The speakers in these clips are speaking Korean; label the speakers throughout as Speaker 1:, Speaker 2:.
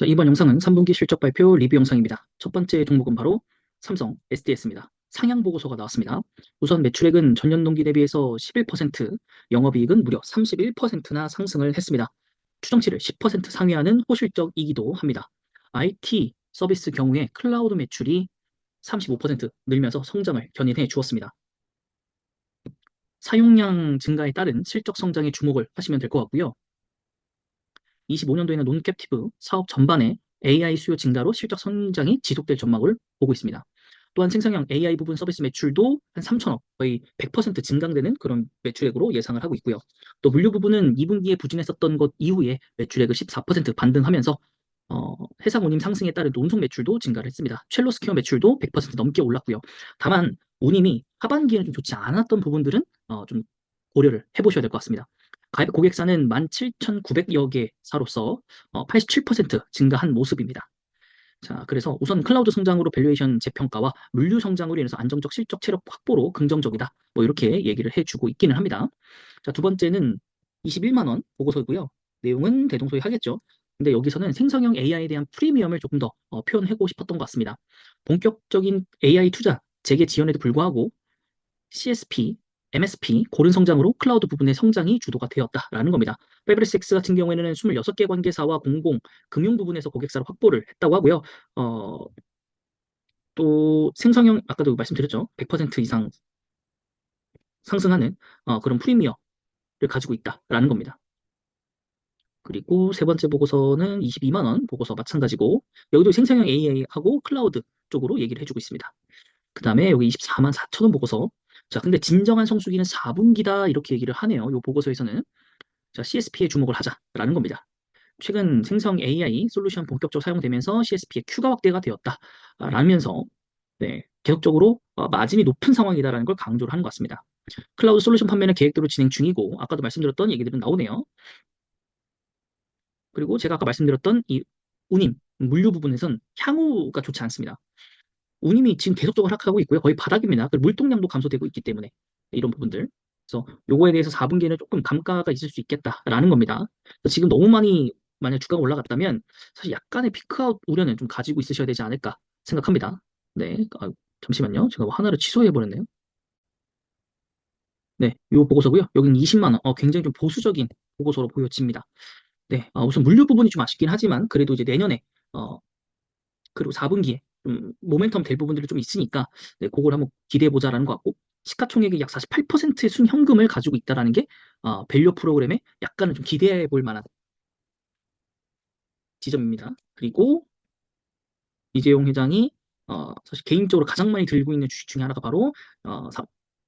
Speaker 1: 자, 이번 영상은 3분기 실적 발표 리뷰 영상입니다. 첫 번째 종목은 바로 삼성 SDS입니다. 상향 보고서가 나왔습니다. 우선 매출액은 전년 동기 대비해서 11%, 영업이익은 무려 31%나 상승을 했습니다. 추정치를 10% 상회하는 호실적이기도 합니다. IT 서비스 경우에 클라우드 매출이 35% 늘면서 성장을 견인해 주었습니다. 사용량 증가에 따른 실적 성장에 주목을 하시면 될 것 같고요. 25년도에는 논캡티브 사업 전반에 AI 수요 증가로 실적 성장이 지속될 전망을 보고 있습니다. 또한 생성형 AI 부분 서비스 매출도 한 3천억, 거의 100% 증강되는 그런 매출액으로 예상을 하고 있고요. 또 물류 부분은 2분기에 부진했었던 것 이후에 매출액을 14% 반등하면서 어, 해상 운임 상승에 따른 논속 매출도 증가를 했습니다. 첼로스퀘어 매출도 100% 넘게 올랐고요. 다만 운임이 하반기에는 좀 좋지 않았던 부분들은 어, 좀 고려를 해보셔야 될 것 같습니다. 가입 고객사는 17,900여 개사로서 87% 어, 증가한 모습입니다. 자, 그래서 우선 클라우드 성장으로 밸류에이션 재평가와 물류 성장으로 인해서 안정적 실적 체력 확보로 긍정적이다. 뭐 이렇게 얘기를 해주고 있기는 합니다. 자, 두 번째는 21만 원 보고서이고요. 내용은 대동소이 하겠죠. 근데 여기서는 생성형 AI에 대한 프리미엄을 조금 더 어, 표현하고 싶었던 것 같습니다. 본격적인 AI 투자 재개 지원에도 불구하고 CSP, MSP, 고른 성장으로 클라우드 부분의 성장이 주도가 되었다라는 겁니다. 페브리스X 같은 경우에는 26개 관계사와 공공, 금융 부분에서 고객사를 확보를 했다고 하고요. 어, 또 생성형, 아까도 말씀드렸죠. 100% 이상 상승하는 어, 그런 프리미어를 가지고 있다라는 겁니다. 그리고 세 번째 보고서는 22만 원 보고서 마찬가지고 여기도 생성형 AI하고 클라우드 쪽으로 얘기를 해주고 있습니다. 그 다음에 여기 24만 4천 원 보고서 자, 근데 진정한 성수기는 4분기다 이렇게 얘기를 하네요. 이 보고서에서는 자, CSP에 주목을 하자라는 겁니다. 최근 생성 AI 솔루션 본격적으로 사용되면서 CSP의 큐가 확대가 되었다 라면서 네, 계속적으로 어, 마진이 높은 상황이다라는 걸 강조를 하는 것 같습니다. 클라우드 솔루션 판매는 계획대로 진행 중이고 아까도 말씀드렸던 얘기들은 나오네요. 그리고 제가 아까 말씀드렸던 이 운임, 물류 부분에선 향후가 좋지 않습니다. 운임이 지금 계속적으로 하락하고 있고요. 거의 바닥입니다. 물동량도 감소되고 있기 때문에 이런 부분들. 그래서 요거에 대해서 4분기에는 조금 감가가 있을 수 있겠다라는 겁니다. 지금 너무 많이 만약 주가가 올라갔다면 사실 약간의 피크아웃 우려는 좀 가지고 있으셔야 되지 않을까 생각합니다. 네, 아, 잠시만요. 제가 뭐 하나를 취소해 버렸네요. 네, 요 보고서고요. 여기는 20만 원. 어, 굉장히 좀 보수적인 보고서로 보여집니다. 네, 아, 우선 물류 부분이 좀 아쉽긴 하지만 그래도 이제 내년에 어, 그리고 4분기에 좀 모멘텀 될 부분들이 좀 있으니까 네, 그걸 한번 기대해 보자라는 것 같고 시가총액의 약 48%의 순현금을 가지고 있다라는 게 어, 밸류 프로그램에 약간은 좀 기대해 볼 만한 지점입니다. 그리고 이재용 회장이 어, 사실 개인적으로 가장 많이 들고 있는 주식 중에 하나가 바로 어,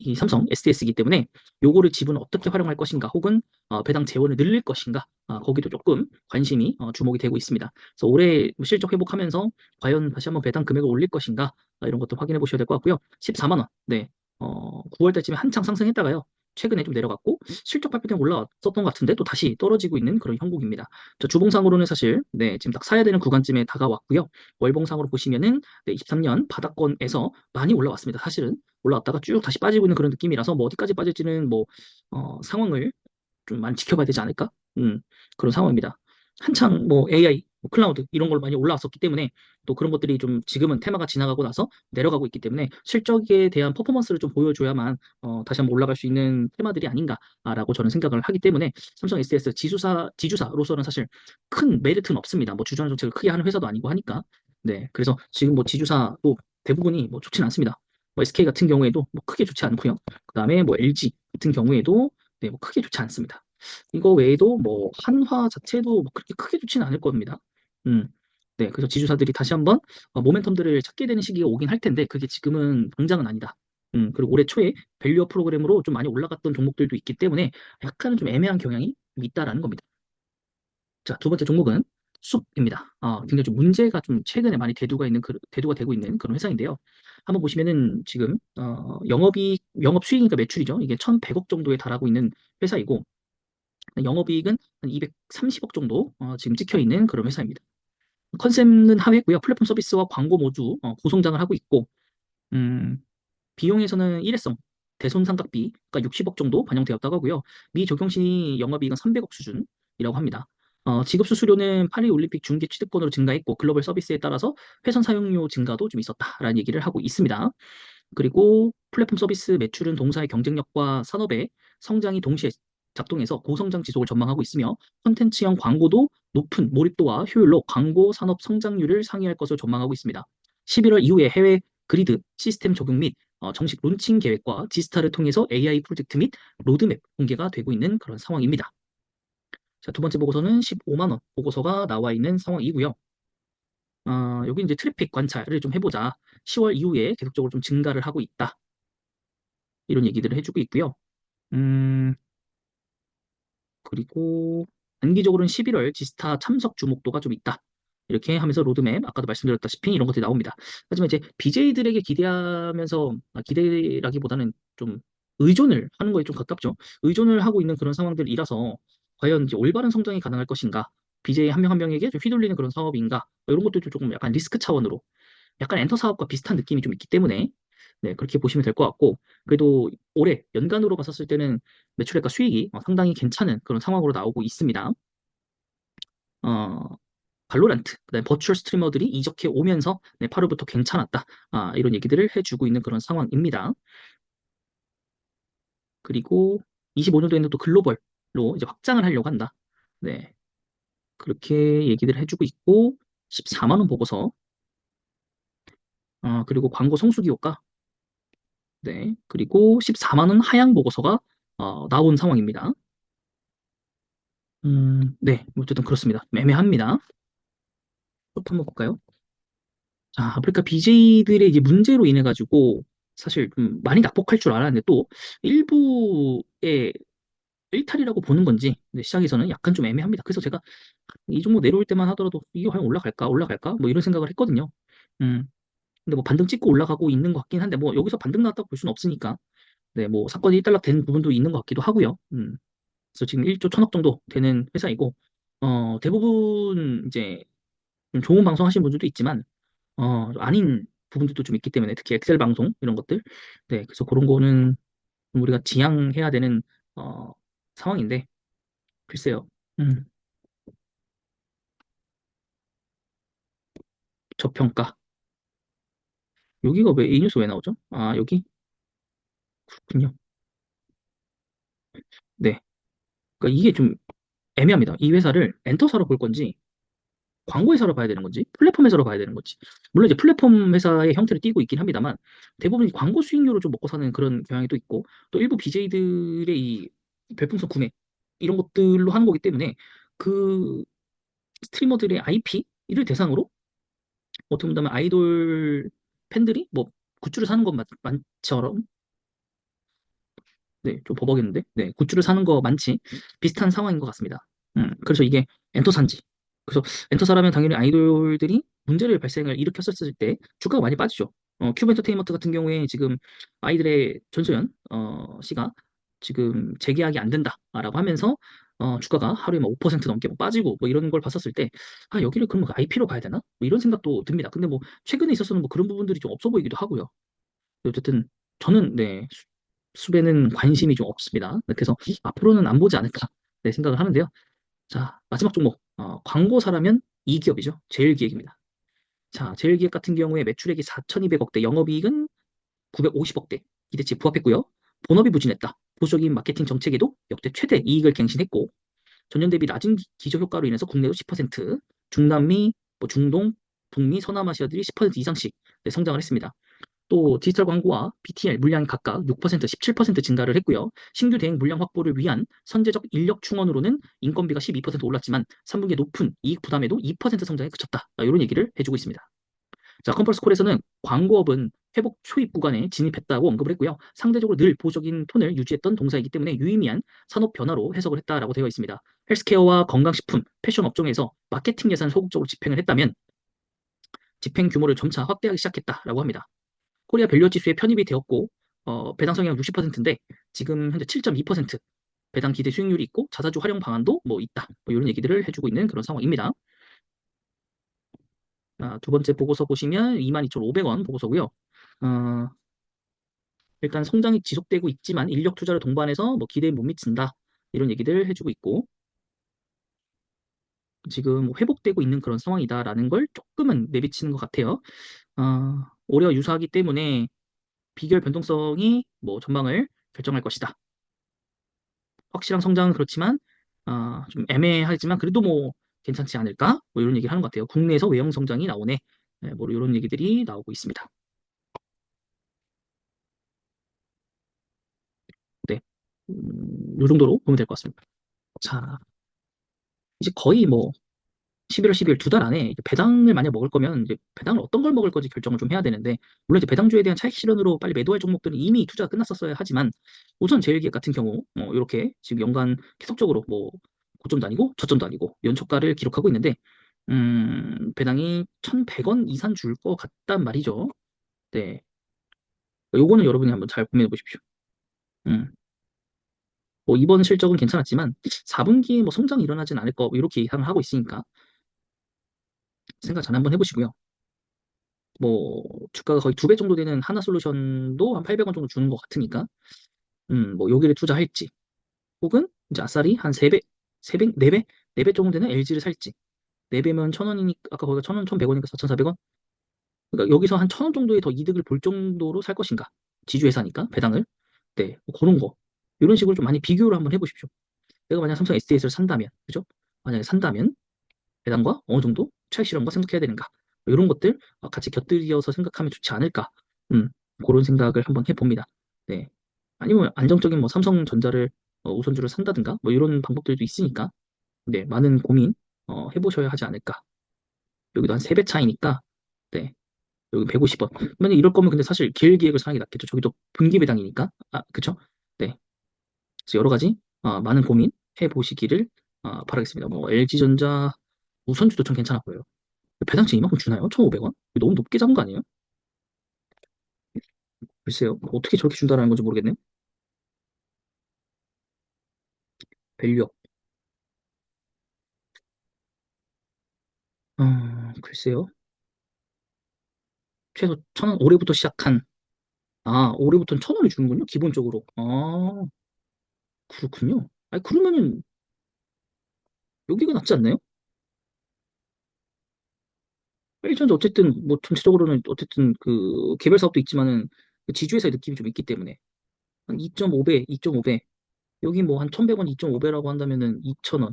Speaker 1: 이 삼성 SDS이기 때문에 요거를 지분 어떻게 활용할 것인가 혹은 어, 배당 재원을 늘릴 것인가 어, 거기도 조금 관심이 어, 주목이 되고 있습니다. 그래서 올해 실적 회복하면서 과연 다시 한번 배당 금액을 올릴 것인가 어, 이런 것도 확인해 보셔야 될 것 같고요. 14만 원. 네. 어, 9월 달쯤에 한창 상승했다가요. 최근에 좀 내려갔고 실적 발표 때 올라왔었던 것 같은데 또 다시 떨어지고 있는 그런 형국입니다. 저 주봉상으로는 사실 네, 지금 딱 사야 되는 구간쯤에 다가왔고요. 월봉상으로 보시면은 네, 23년 바닥권에서 많이 올라왔습니다. 사실은 올라왔다가 쭉 다시 빠지고 있는 그런 느낌이라서 뭐 어디까지 빠질지는 뭐 어, 상황을 좀 많이 지켜봐야 되지 않을까? 음, 그런 상황입니다. 한창 뭐 AI, 뭐 클라우드 이런 걸 많이 올라왔었기 때문에 또 그런 것들이 좀 지금은 테마가 지나가고 나서 내려가고 있기 때문에 실적에 대한 퍼포먼스를 좀 보여줘야만 어, 다시 한번 올라갈 수 있는 테마들이 아닌가라고 저는 생각을 하기 때문에 삼성 SDS 지주사 지주사로서는 사실 큰 메리트는 없습니다. 뭐 주주환 정책을 크게 하는 회사도 아니고 하니까 네 그래서 지금 뭐 지주사도 대부분이 뭐 좋지는 않습니다. 뭐 SK 같은 경우에도 뭐 크게 좋지 않고요. 그 다음에 뭐 LG 같은 경우에도 네, 뭐 크게 좋지 않습니다. 이거 외에도 뭐 한화 자체도 뭐 그렇게 크게 좋지는 않을 겁니다. 음. 네, 그래서 지주사들이 다시 한번 어, 모멘텀들을 찾게 되는 시기가 오긴 할 텐데 그게 지금은 당장은 아니다. 음, 그리고 올해 초에 밸류어 프로그램으로 좀 많이 올라갔던 종목들도 있기 때문에 약간은 좀 애매한 경향이 있다라는 겁니다. 자, 두 번째 종목은 숲입니다. 어, 굉장히 좀 문제가 좀 최근에 많이 대두가 있는 그, 대두가 되고 있는 그런 회사인데요. 한번 보시면은 지금 어, 영업이익, 영업 수익이니까 매출이죠. 이게 1,100억 정도에 달하고 있는 회사이고 영업이익은 한 230억 정도 어, 지금 찍혀 있는 그런 회사입니다. 컨셉은 하회고요. 플랫폼 서비스와 광고 모두 어, 고성장을 하고 있고 음, 비용에서는 일회성 대손 상각비가 60억 정도 반영되었다고 하고요. 미 적용 시 영업이익은 300억 수준이라고 합니다. 어, 지급 수수료는 파리 올림픽 중계 취득권으로 증가했고 글로벌 서비스에 따라서 회선 사용료 증가도 좀 있었다라는 얘기를 하고 있습니다. 그리고 플랫폼 서비스 매출은 동사의 경쟁력과 산업의 성장이 동시에 작동해서 고성장 지속을 전망하고 있으며 콘텐츠형 광고도 높은 몰입도와 효율로 광고 산업 성장률을 상회할 것으로 전망하고 있습니다. 11월 이후에 해외 그리드 시스템 적용 및 어, 정식 론칭 계획과 지스타를 통해서 AI 프로젝트 및 로드맵 공개가 되고 있는 그런 상황입니다. 자, 두 번째 보고서는 15만 원 보고서가 나와 있는 상황이고요. 어, 여기 이제 트래픽 관찰을 좀 해보자. 10월 이후에 계속적으로 좀 증가를 하고 있다. 이런 얘기들을 해주고 있고요. 음, 그리고 단기적으로는 11월 지스타 참석 주목도가 좀 있다. 이렇게 하면서 로드맵, 아까도 말씀드렸다시피 이런 것들이 나옵니다. 하지만 이제 BJ들에게 기대하면서, 아, 기대라기보다는 좀 의존을 하는 거에 좀 가깝죠. 의존을 하고 있는 그런 상황들이라서 과연 이제 올바른 성장이 가능할 것인가, BJ 한 명 한 명에게 좀 휘둘리는 그런 사업인가, 이런 것들도 조금 약간 리스크 차원으로 약간 엔터 사업과 비슷한 느낌이 좀 있기 때문에 네, 그렇게 보시면 될 것 같고 그래도 올해 연간으로 봤었을 때는 매출액과 수익이 어, 상당히 괜찮은 그런 상황으로 나오고 있습니다. 어, 발로란트, 그다음에 버추얼 스트리머들이 이적해 오면서 네, 8월부터 괜찮았다. 아, 이런 얘기들을 해주고 있는 그런 상황입니다. 그리고 25년도에는 또 글로벌로 이제 확장을 하려고 한다. 네. 그렇게 얘기를 해주고 있고 14만 원 보고서 어, 그리고 광고 성수기 효과 네. 그리고 14만 원 하향 보고서가 어, 나온 상황입니다. 음, 네. 어쨌든 그렇습니다. 애매합니다. 또 한번 볼까요? 자, 아프리카 BJ들의 이제 문제로 인해 가지고 사실 좀 많이 낙폭할 줄 알았는데 또 일부의 일탈이라고 보는 건지 네, 시장에서는 약간 좀 애매합니다. 그래서 제가 이 종목 내려올 때만 하더라도 이게 과연 올라갈까 올라갈까 뭐 이런 생각을 했거든요. 음, 근데 뭐 반등 찍고 올라가고 있는 것 같긴 한데 뭐 여기서 반등 나왔다고 볼 수는 없으니까. 네, 뭐 사건이 일단락 된 부분도 있는 것 같기도 하고요. 음, 그래서 지금 1조 1천억 정도 되는 회사이고 어, 대부분 이제 좀 좋은 방송 하시는 분들도 있지만 어, 아닌 부분들도 좀 있기 때문에 특히 엑셀 방송 이런 것들. 네, 그래서 그런 거는 좀 우리가 지양해야 되는 어, 상황인데 글쎄요. 음, 저평가 여기가 왜이 뉴스 왜 나오죠? 아, 여기 그렇군요. 네. 그러니까 이게 좀 애매합니다. 이 회사를 엔터사로 볼 건지 광고 회사로 봐야 되는 건지 플랫폼 회사로 봐야 되는 건지 물론 이제 플랫폼 회사의 형태를 띠고 있긴 합니다만 대부분 이 광고 수익료로 좀 먹고 사는 그런 경향이 또 있고 또 일부 BJ들의 이 별풍선 구매 이런 것들로 하는 거기 때문에 그 스트리머들의 IP를 대상으로 어떻게 보면 아이돌 팬들이 뭐 굿즈를 사는 것만처럼 네, 좀 버벅이는데 네, 굿즈를 사는 거 많지 비슷한 상황인 것 같습니다. 음, 그래서 이게 엔터사인지 그래서 엔터사라면 당연히 아이돌들이 문제를 발생을 일으켰었을 때 주가가 많이 빠지죠. 어, 큐브 엔터테인먼트 같은 경우에 지금 아이들의 전소연 어, 씨가 지금 재계약이 안 된다라고 하면서 어, 주가가 하루에 뭐 5% 넘게 뭐 빠지고 뭐 이런 걸 봤었을 때, 아, 여기를 그럼 IP로 가야 되나? 뭐 이런 생각도 듭니다. 근데 뭐 최근에 있어서는 뭐 그런 부분들이 좀 없어 보이기도 하고요. 어쨌든 저는 네, 수- 수배는 관심이 좀 없습니다. 네, 그래서 앞으로는 안 보지 않을까 네, 생각을 하는데요. 자, 마지막 종목. 어, 광고사라면 이 기업이죠. 제일기획입니다. 자, 제일기획 같은 경우에 매출액이 4,200억대, 영업이익은 950억대 기대치에 부합했고요. 본업이 부진했다. 보수적인 마케팅 정책에도 역대 최대 이익을 갱신했고 전년 대비 낮은 기- 기저 효과로 인해서 국내도 10%, 중남미, 뭐 중동, 북미, 서남아시아들이 10% 이상씩 네, 성장을 했습니다. 또 디지털 광고와 BTL 물량이 각각 6%, 17% 증가를 했고요. 신규 대행 물량 확보를 위한 선제적 인력 충원으로는 인건비가 12% 올랐지만 3분기에 높은 이익 부담에도 2% 성장에 그쳤다. 이런 얘기를 해주고 있습니다. 자, 컴펄스콜에서는 광고업은 회복 초입 구간에 진입했다고 언급을 했고요. 상대적으로 늘 보수적인 톤을 유지했던 동사이기 때문에 유의미한 산업 변화로 해석을 했다라고 되어 있습니다. 헬스케어와 건강식품, 패션 업종에서 마케팅 예산을 소극적으로 집행을 했다면 집행 규모를 점차 확대하기 시작했다라고 합니다. 코리아 밸류업 지수에 편입이 되었고 어, 배당 성향 60%인데 지금 현재 7.2% 배당 기대 수익률이 있고 자사주 활용 방안도 뭐 있다. 뭐 이런 얘기들을 해주고 있는 그런 상황입니다. 아, 두 번째 보고서 보시면 22,500원 보고서고요. 어, 일단 성장이 지속되고 있지만 인력 투자를 동반해서 뭐 기대에 못 미친다. 이런 얘기들 해주고 있고 지금 뭐 회복되고 있는 그런 상황이다라는 걸 조금은 내비치는 것 같아요. 어, 올해와 유사하기 때문에 비결 변동성이 뭐 전망을 결정할 것이다. 확실한 성장은 그렇지만 어, 좀 애매하지만 그래도 뭐 괜찮지 않을까? 뭐 이런 얘기를 하는 것 같아요. 국내에서 외형 성장이 나오네. 네, 뭐 이런 얘기들이 나오고 있습니다. 네, 음, 이 정도로 보면 될 것 같습니다. 자, 이제 거의 뭐 11월, 12월 두달 안에 배당을 만약 먹을 거면 이제 배당을 어떤 걸 먹을 건지 결정을 좀 해야 되는데 물론 이제 배당주에 대한 차익 실현으로 빨리 매도할 종목들은 이미 투자가 끝났었어야 하지만 우선 제일기업 같은 경우 어, 이렇게 지금 연간 계속적으로 뭐 고점도 아니고 저점도 아니고 연초가를 기록하고 있는데 음, 배당이 1,100원 이상 줄 것 같단 말이죠. 네. 요거는 여러분이 한번 잘 고민해 보십시오. 음. 뭐 이번 실적은 괜찮았지만 4분기에 뭐 성장이 일어나진 않을 거 이렇게 예상을 하고 있으니까 생각 잘 한번 해보시고요. 뭐 주가가 거의 두 배 정도 되는 하나솔루션도 한 800원 정도 주는 것 같으니까 음, 뭐 여기를 투자할지 혹은 이제 아싸리 한 3배, 3배, 4배, 4배 정도 되는 LG를 살지. 4배면 1000원이니까 아까 거기가 1000원, 1400원이니까 4400원? 그러니까 여기서 한 1000원 정도의 더 이득을 볼 정도로 살 것인가? 지주회사니까 배당을? 네, 뭐 그런 거. 이런 식으로 좀 많이 비교를 한번 해보십시오. 내가 만약 삼성 SDS를 산다면 그죠? 만약에 산다면 배당과 어느 정도 차익 실현과 생각해야 되는가? 이런 것들 어, 같이 곁들여서 생각하면 좋지 않을까? 음, 그런 생각을 한번 해봅니다. 네. 아니면 안정적인 뭐 삼성전자를 어, 우선주를 산다든가 뭐 이런 방법들도 있으니까 네, 많은 고민 어, 해보셔야 하지 않을까. 여기도 한 3배 차이니까 네, 여기 150원. 만약 이럴 거면 근데 사실 기획을 사는 게 낫겠죠. 저기도 분기 배당이니까. 아, 그쵸? 네. 그래서 여러 가지 어, 많은 고민 해보시기를 어, 바라겠습니다. 뭐 LG전자 우선주도 좀 괜찮아 보여요. 배당치 이만큼 주나요? 1,500원? 너무 높게 잡은 거 아니에요? 글쎄요. 뭐 어떻게 저렇게 준다라는 건지 모르겠네요. 밸류업. 어, 글쎄요. 최소 1,000원, 올해부터 시작한, 아, 올해부터는 1,000원을 주는군요. 기본적으로. 아, 그렇군요. 아니, 그러면은 여기가 낫지 않나요? 일전에 어쨌든 뭐 전체적으로는 어쨌든 그 개별 사업도 있지만은 그 지주회사의 느낌이 좀 있기 때문에 한 2.5배, 2.5배 여기 뭐 한 1,100원, 2.5배라고 한다면은 2,000원,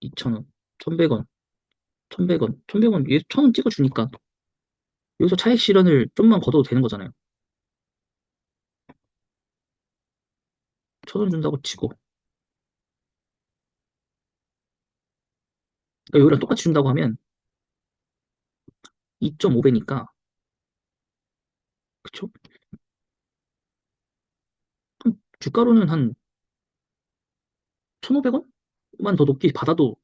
Speaker 1: 2,000원, 1,100원, 1,100원, 1,100원. 얘 1,000원 찍어주니까. 여기서 차익 실현을 좀만 걷어도 되는 거잖아요. 1,000원 준다고 치고. 그러니까 여기랑 똑같이 준다고 하면 2.5배니까. 그쵸? 주가로는 한 1,500원만 더 높게 받아도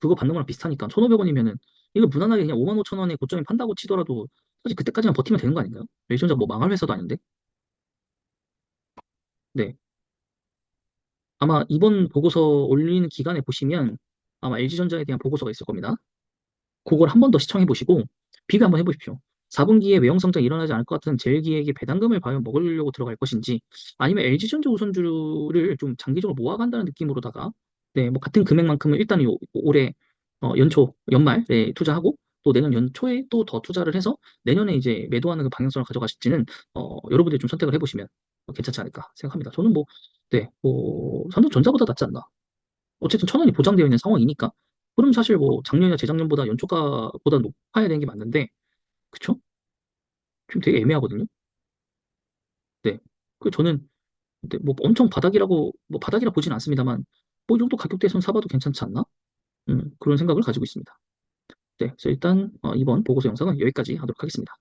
Speaker 1: 그거 받는 거랑 비슷하니까 1,500원이면은 이거 무난하게 그냥 5만 5천 원에 고점에 판다고 치더라도 사실 그때까지만 버티면 되는 거 아닌가요? 레이전자 뭐 망할 회사도 아닌데. 네. 아마 이번 보고서 올리는 기간에 보시면 아마 LG전자에 대한 보고서가 있을 겁니다. 그걸 한 번 더 시청해 보시고 비교 한번 해보십시오. 4분기에 외형 성장 일어나지 않을 것 같은 젤기에게 배당금을 과연 먹으려고 들어갈 것인지 아니면 LG전자 우선주를 좀 장기적으로 모아간다는 느낌으로다가 네, 뭐 같은 금액만큼은 일단 요, 올해 어, 연초 연말에 투자하고 또 내년 연초에 또 더 투자를 해서 내년에 이제 매도하는 그 방향성을 가져가실지는 어, 여러분들이 좀 선택을 해보시면 괜찮지 않을까 생각합니다. 저는 뭐, 네, 뭐 삼성전자보다 낫지 않나. 어쨌든 천 원이 보장되어 있는 상황이니까 그럼 사실 뭐 작년이나 재작년보다 연초가보다 높아야 되는 게 맞는데 그쵸? 지금 되게 애매하거든요. 네. 그 저는 근데 뭐 엄청 바닥이라고 뭐 바닥이라 보진 않습니다만 뭐 이 정도 가격대에선 사봐도 괜찮지 않나? 음, 그런 생각을 가지고 있습니다. 네, 그래서 일단 어, 이번 보고서 영상은 여기까지 하도록 하겠습니다.